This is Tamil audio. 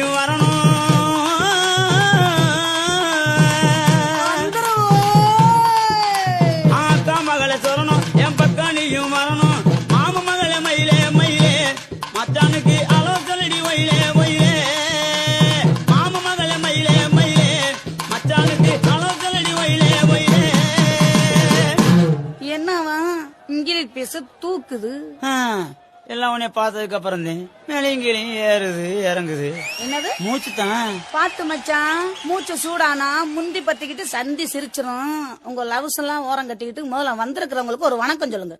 நீயும் வரணும். ஆத்தா மகளை சொல்லணும் என் பக்கம் நீயும் வரணும். மாம மகளை மயிலே மயிலே. மச்சானுக்கு அளவு சொல்லடி ஒயிலே ஒயிலே மாம மகளை மயிலே மயிலே. மச்சானுக்கு அளவு சொல்லடி ஒயிலே ஒயிலே என்னவா? இங்கிலீஷ் பேச தூக்குது. ஆ. எல்லாம் உன்னை பார்த்ததுக்கு அப்புறம் தான். மேலையும் கீழையும் ஏறுது இறங்குது. என்னது? மூச்சு தான் பாத்து மச்சான் மூச்சு சூடானா முந்தி பத்திக்கிட்டு சந்தி சிரிச்சிரும். உங்க லவ்ஸ் எல்லாம் ஓரம் கட்டிக்கிட்டு முதல்ல வந்திருக்கிறவங்களுக்கு ஒரு வணக்கம் சொல்லுங்க.